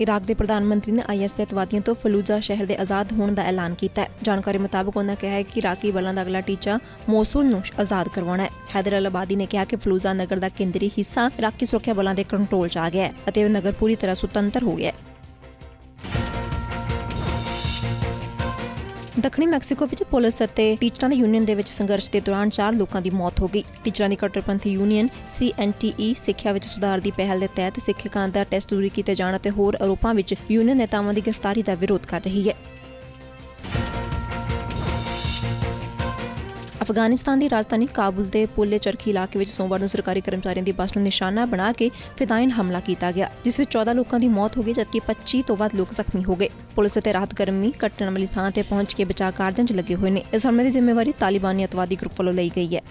Iraq ਦੇ ਪ੍ਰਧਾਨ ਮੰਤਰੀ ਨੇ ਆਈਐਸ ਦੇ ਅਤਵਾਦੀਆਂ ਤੋਂ ਫਲੂਜਾ ਸ਼ਹਿਰ ਦੇ ਆਜ਼ਾਦ ਹੋਣ ਦਾ ਐਲਾਨ ਕੀਤਾ ਹੈ। ਜਾਣਕਾਰੀ ਮੁਤਾਬਕ ਉਹਨਾਂ ਕਿਹਾ ਹੈ ਕਿ ਇਰਾਕੀ ਬਲਾਂ ਦਾ ਅਗਲਾ ਟੀਚਾ ਮੋਸੂਲ ਨੂੰ ਆਜ਼ਾਦ ਕਰਵਾਉਣਾ ਹੈ। ਹੈਦਰ ਅਲ ਆਬਾਦੀ ਨੇ ਕਿਹਾ ਕਿ ਫਲੂਜਾ ਨਗਰ ਦਾ ਕੇਂਦਰੀ ਹਿੱਸਾ ਇਰਾਕੀ ਸੁਰੱਖਿਆ ਬਲਾਂ ਦੇ ਕੰਟਰੋਲ 'ਚ ਆ ਗਿਆ ਹੈ ਅਤੇ ਇਹ ਨਗਰ ਪੂਰੀ ਤਰ੍ਹਾਂ ਸੁਤੰਤਰ ਹੋ ਗਿਆ ਹੈ। ਦੱਖਣੀ ਮੈਕਸੀਕੋ ਵਿੱਚ ਪੁਲਿਸ ਅਤੇ ਟੀਚਰਾਂ ਦੇ ਯੂਨੀਅਨ ਦੇ ਵਿੱਚ ਸੰਘਰਸ਼ ਦੇ ਦੌਰਾਨ ਚਾਰ ਲੋਕਾਂ ਦੀ ਮੌਤ ਹੋ ਗਈ। ਟੀਚਰਾਂ ਦੀ ਕੱਟੜਪੰਥੀ ਯੂਨੀਅਨ ਸੀਐਨਟੀਈ ਸਿੱਖਿਆ ਵਿੱਚ ਸੁਧਾਰ ਦੀ ਪਹਿਲ ਦੇ ਤਹਿਤ ਸਿੱਖਿਅਕਾਂ ਦਾ ਟੈਸਟ ਦੂਰੀ ਕੀਤੇ ਜਾਣ ਅਤੇ ਹੋਰ ਆਰੋਪਾਂ ਵਿੱਚ ਯੂਨੀਅਨ ਨੇਤਾਵਾਂ ਦੀ ਗ੍ਰਿਫਤਾਰੀ ਦਾ ਵਿਰੋਧ ਕਰ ਰਹੀ ਹੈ। ਅਫਗਾਨਿਸਤਾਨ ਦੀ ਰਾਜਧਾਨੀ ਕਾਬੁਲ ਦੇ ਪੁੱਲੇ ਚਰਖੀ ਇਲਾਕੇ ਵਿੱਚ ਸੋਮਵਾਰ ਨੂੰ ਸਰਕਾਰੀ ਕਰਮਚਾਰੀਆਂ ਦੀ ਬੱਸ ਨੂੰ ਨਿਸ਼ਾਨਾ ਬਣਾ ਕੇ ਫਿਦਾਇਨ ਹਮਲਾ ਕੀਤਾ ਗਿਆ, ਜਿਸ ਵਿੱਚ 14 ਲੋਕਾਂ ਦੀ ਮੌਤ ਹੋ ਗਈ, ਜਦਕਿ 25 ਤੋਂ ਵੱਧ ਲੋਕ ਜ਼ਖਮੀ ਹੋ ਗਏ। ਪੁਲਿਸ ਅਤੇ ਰਾਹਤ ਕਰਮੀ ਘਟਨਾ ਵਾਲੀ ਥਾਂ ਤੇ ਪਹੁੰਚ ਕੇ ਬਚਾਅ ਕਾਰਜਾਂ 'ਚ ਲੱਗੇ ਹੋਏ ਨੇ। ਇਸ ਹਮਲੇ ਦੀ ਜ਼ਿੰਮੇਵਾਰੀ ਤਾਲਿਬਾਨੀ ਅਤਵਾਦੀ ਗਰੁੱਪ ਵੱਲੋਂ ਲਈ ਗਈ ਹੈ।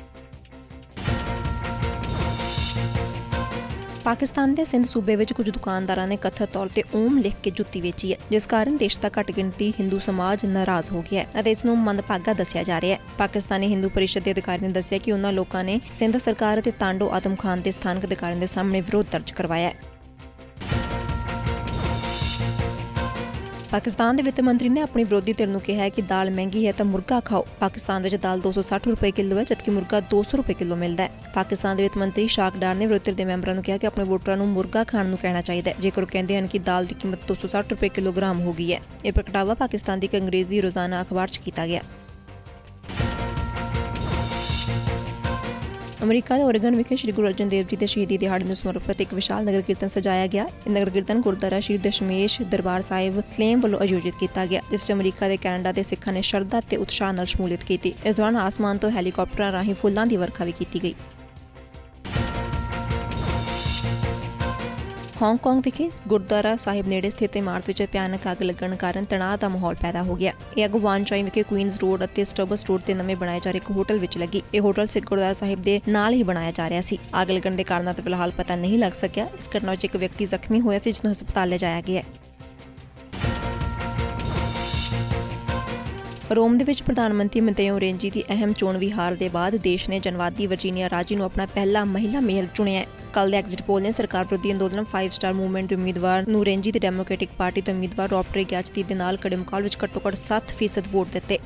ਪਾਕਿਸਤਾਨ ਦੇ ਸਿੰਧ ਸੂਬੇ ਵਿੱਚ ਕੁਝ ਦੁਕਾਨਦਾਰਾਂ ਨੇ ਕਥਿਤ ਤੌਰ ਤੇ ਓਮ ਲਿਖ ਕੇ ਜੁੱਤੀ ਵੇਚੀ ਹੈ, ਜਿਸ ਕਾਰਨ ਦੇਸ਼ ਦਾ ਘੱਟ ਗਿਣਤੀ ਹਿੰਦੂ ਸਮਾਜ ਨਾਰਾਜ਼ ਹੋ ਗਿਆ ਹੈ ਅਤੇ ਇਸ ਨੂੰ ਮੰਦਭਾਗਾ ਦੱਸਿਆ ਜਾ ਰਿਹਾ ਹੈ। ਪਾਕਿਸਤਾਨੀ ਹਿੰਦੂ ਪਰਿਸ਼ਦ ਦੇ ਅਧਿਕਾਰੀ ਨੇ ਦੱਸਿਆ ਕਿ ਉਹਨਾਂ ਲੋਕਾਂ ਨੇ ਸਿੰਧ ਸਰਕਾਰ ਅਤੇ ਤਾਂਡੋ ਆਦਮ ਖਾਨ ਦੇ ਸਥਾਨਕ ਅਧਿਕਾਰੀਆਂ ਦੇ ਸਾਹਮਣੇ ਵਿਰੋਧ ਦਰਜ ਕਰਵਾਇਆ ਹੈ। ਪਾਕਿਸਤਾਨ ਦੇ ਵਿੱਤ ਮੰਤਰੀ ਨੇ ਆਪਣੀ ਵਿਰੋਧੀ ਧਿਰ ਨੂੰ ਕਿਹਾ ਹੈ ਕਿ ਦਾਲ ਮਹਿੰਗੀ ਹੈ ਤਾਂ ਮੁਰਗਾ ਖਾਓ। ਪਾਕਿਸਤਾਨ ਵਿੱਚ ਦਾਲ 260 ਰੁਪਏ ਕਿਲੋ ਹੈ, ਜਦਕਿ ਮੁਰਗਾ 200 ਰੁਪਏ ਕਿਲੋ ਮਿਲਦਾ ਹੈ। ਪਾਕਿਸਤਾਨ ਦੇ ਵਿੱਤ ਮੰਤਰੀ ਸ਼ਾਕ ਡਾਰ ਨੇ ਵਿਰੋਧੀ ਧਿਰ ਦੇ ਮੈਂਬਰਾਂ ਨੂੰ ਕਿਹਾ ਕਿ ਆਪਣੇ ਵੋਟਰਾਂ ਨੂੰ ਮੁਰਗਾ ਖਾਣ ਨੂੰ ਕਹਿਣਾ ਚਾਹੀਦਾ ਹੈ। ਜੇਕਰ ਉਹ ਕਹਿੰਦੇ ਹਨ ਕਿ ਦਾਲ ਦੀ ਕੀਮਤ 260 ਰੁਪਏ ਕਿਲੋਗ੍ਰਾਮ ਹੋ ਗਈ ਹੈ, ਇਹ ਪ੍ਰਗਟਾਵਾ ਪਾਕਿਸਤਾਨ ਦੀ ਇੱਕ ਅੰਗਰੇਜ਼ੀ ਰੋਜ਼ਾਨਾ ਅਖਬਾਰ 'ਚ ਕੀਤਾ ਗਿਆ। ਅਮਰੀਕਾ ਦੇ ਓਰੇਗਨ ਵਿਖੇ ਸ੍ਰੀ ਗੁਰੂ ਅਰਜਨ ਦੇਵ ਜੀ ਦੇ ਸ਼ਹੀਦੀ ਦਿਹਾੜੇ ਨੂੰ ਸਮਰਪਿਤ ਇੱਕ ਵਿਸ਼ਾਲ ਨਗਰ ਕੀਰਤਨ ਸਜਾਇਆ ਗਿਆ। ਇਹ ਨਗਰ ਕੀਰਤਨ ਗੁਰਦੁਆਰਾ ਸ੍ਰੀ ਦਸ਼ਮੇਸ਼ ਦਰਬਾਰ ਸਾਹਿਬ ਸਲੇਮ ਵੱਲੋਂ ਆਯੋਜਿਤ ਕੀਤਾ ਗਿਆ, ਜਿਸ 'ਚ ਅਮਰੀਕਾ ਦੇ ਕੈਨੇਡਾ ਦੇ ਸਿੱਖਾਂ ਨੇ ਸ਼ਰਧਾ ਤੇ ਉਤਸ਼ਾਹ ਨਾਲ ਸ਼ਮੂਲੀਅਤ ਕੀਤੀ। ਇਸ ਦੌਰਾਨ ਆਸਮਾਨ ਤੋਂ ਹੈਲੀਕਾਪਟਰਾਂ ਰਾਹੀਂ ਫੁੱਲਾਂ ਦੀ ਵਰਖਾ ਵੀ ਕੀਤੀ ਗਈ। ਹਾਂਗਕਾਂਗ ਵਿਖੇ ਗੁਰਦੁਆਰਾ ਸਾਹਿਬ ਨੇੜੇ ਸਥਿਤ ਇਮਾਰਤ ਵਿੱਚ ਭਿਆਨਕ ਅੱਗ ਲੱਗਣ ਕਾਰਨ ਤਣਾਅ ਦਾ ਮਾਹੌਲ ਪੈਦਾ ਹੋ ਗਿਆ। ਇਹ ਅੱਗ ਵਾਨਚਾਈ ਵਿਖੇ ਕੁਈਨਜ਼ ਰੋਡ ਅਤੇ ਸਟਬਸ ਰੋਡ ਤੇ ਨਵੇਂ ਬਣਾਏ ਜਾ ਰਹੇ ਇੱਕ ਹੋਟਲ ਵਿੱਚ ਲੱਗੀ। ਇਹ ਹੋਟਲ ਸਿੱਖ ਗੁਰਦੁਆਰਾ ਸਾਹਿਬ ਦੇ ਨਾਲ ਹੀ ਬਣਾਇਆ ਜਾ ਰਿਹਾ ਸੀ। ਅੱਗ ਲੱਗਣ ਦੇ ਕਾਰਨਾਂ ਦਾ ਫਿਲਹਾਲ ਪਤਾ ਨਹੀਂ ਲੱਗ ਸਕਿਆ। ਇਸ ਘਟਨਾ ਵਿੱਚ ਇੱਕ ਵਿਅਕਤੀ ਜ਼ਖਮੀ ਹੋਇਆ ਸੀ ਜਿਸ ਨੂੰ ਹਸਪਤਾਲ ਲਿਜਾਇਆ ਗਿਆ ਰੋਮ ਦੇ ਵਿੱਚ ਪ੍ਰਧਾਨ ਮੰਤਰੀ ਮਤੇਓ ਰੇਂਜੀ ਦੀ ਅਹਿਮ ਚੋਣ ਵਿਹਾਰ ਦੇ ਬਾਅਦ ਦੇਸ਼ ਨੇ ਜਨਵਾਦੀ ਵਰਜੀਨੀਆ ਰਾਜੀ ਨੂੰ ਆਪਣਾ ਪਹਿਲਾ ਮਹਿਲਾ ਮੇਅਰ ਚੁਣਿਆ ਹੈ। ਕੱਲ ਦੇ ਐਗਜ਼ਿਟ ਪੋਲ ਨੇ ਸਰਕਾਰ ਵਿਰੋਧੀ ਅੰਦੋਲਨ 5 ਸਟਾਰ ਮੂਵਮੈਂਟ ਦੇ ਉਮੀਦਵਾਰ ਨੂੰ ਰੇਂਜੀ ਦੀ ਡੈਮੋਕ੍ਰੈਟਿਕ ਪਾਰਟੀ ਦੇ ਉਮੀਦਵਾਰ ਰੌਬਰਟ ਗਿਆਚਤੀ ਦੇ ਨਾਲ ਕੜੇ ਮੁਕਾਬਲੇ ਵਿੱਚ ਘੱਟੋ-ਘੱਟ 7% ਵੋਟ ਦਿੱਤੇ।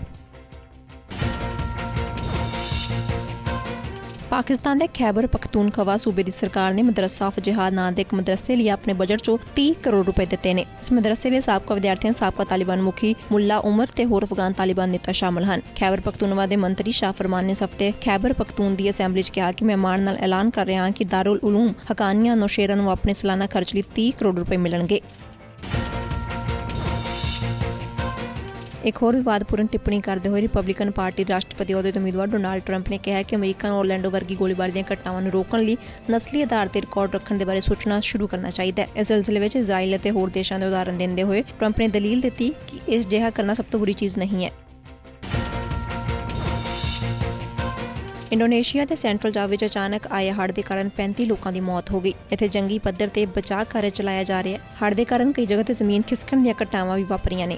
ਪਾਕਿਸਤਾਨ ਦੇ ਖੈਬਰ ਪਖਤੂਨਖਵਾ ਸੂਬੇ ਦੀ ਸਰਕਾਰ ਨੇ ਮਦਰਸਾ ਫਜਿਹਾਦ ਨਾਂ ਦੇ ਇੱਕ ਮਦਰਸੇ ਲਈ ਆਪਣੇ ਬਜਟ 'ਚੋਂ 30 ਕਰੋੜ ਰੁਪਏ ਦਿੱਤੇ ਨੇ। ਇਸ ਮਦਰਸੇ ਦੇ ਸਾਬਕਾ ਵਿਦਿਆਰਥੀਆਂ, ਸਾਬਕਾ ਤਾਲਿਬਾਨ ਮੁਖੀ ਮੁੱਲਾ ਉਮਰ ਤੇ ਹੋਰ ਅਫਗਾਨ ਤਾਲਿਬਾਨ ਨੇਤਾ ਸ਼ਾਮਲ ਹਨ। ਖੈਬਰ ਪਖਤੂਨਵਾ ਦੇ ਮੰਤਰੀ ਸ਼ਾਹ ਫਰਮਾਨ ਨੇ ਸਫਤੇ ਖੈਬਰ ਪਖਤੂਨ ਦੀ ਅਸੈਂਬਲੀ 'ਚ ਕਿਹਾ ਕਿ ਮੈਂ ਮਾਣ ਨਾਲ ਐਲਾਨ ਕਰ ਰਿਹਾ ਹਾਂ ਕਿ ਦਾਰੁਲ ਉਲੂਮ ਹਕਾਨੀਆ ਨੌਸ਼ੇਰਾ ਨੂੰ ਆਪਣੇ ਸਾਲਾਨਾ ਖਰਚ ਲਈ 30 ਕਰੋੜ ਰੁਪਏ ਮਿਲਣਗੇ। ਇੱਕ ਹੋਰ ਵਿਵਾਦਪੂਰਨ ਟਿੱਪਣੀ ਕਰਦੇ ਹੋਏ ਰਿਪਬਲਿਕਨ ਪਾਰਟੀ ਦੇ ਰਾਸ਼ਟਰਪਤੀ ਅਹੁਦੇ ਦੇ ਉਮੀਦਵਾਰ ਡੋਨਾਲਡ ਟਰੰਪ ਨੇ ਕਿਹਾ ਕਿ ਅਮਰੀਕਾ ਨੂੰ ਓਰਲੈਂਡੋ ਵਰਗੀ ਗੋਲੀਬਾਰੀ ਦੀਆਂ ਘਟਨਾਵਾਂ ਨੂੰ ਰੋਕਣ ਲਈ ਨਸਲੀ ਆਧਾਰ ਤੇ ਰਿਕਾਰਡ ਰੱਖਣ ਦੇ ਬਾਰੇ ਸੋਚਣਾ ਸ਼ੁਰੂ ਕਰਨਾ ਚਾਹੀਦਾ ਹੈ। ਇਸ ਸਿਲਸਿਲੇ ਵਿੱਚ ਇਜ਼ਰਾਈਲ ਅਤੇ ਹੋਰ ਦੇਸ਼ਾਂ ਦੇ ਉਦਾਹਰਨ ਦਿੰਦੇ ਹੋਏ ਟਰੰਪ ਨੇ ਦਲੀਲ ਦਿੱਤੀ ਕਿ ਇਸ ਜਿਹਾ ਕਰਨਾ ਸਭ ਤੋਂ ਬੁਰੀ ਚੀਜ਼ ਨਹੀਂ ਹੈ। ਇੰਡੋਨੇਸ਼ੀਆ ਦੇ ਸੈਂਟਰਲ ਜਾਵਾ ਵਿੱਚ ਅਚਾਨਕ ਆਏ ਹੜ੍ਹ ਦੇ ਕਾਰਨ 35 ਲੋਕਾਂ ਦੀ ਮੌਤ ਹੋ ਗਈ। ਇੱਥੇ ਜੰਗੀ ਪੱਧਰ ਤੇ ਬਚਾਅ ਕਾਰਜ ਚਲਾਇਆ ਜਾ ਰਿਹਾ ਹੈ। ਹੜ੍ਹ ਦੇ ਕਾਰਨ ਕਈ ਜਗ੍ਹਾ ਤੇ ਜ਼ਮੀਨ ਖਿਸਕਣ ਦੀਆਂ ਘਟਨਾਵਾਂ ਵੀ ਵਾਪਰੀਆਂ ਨੇ।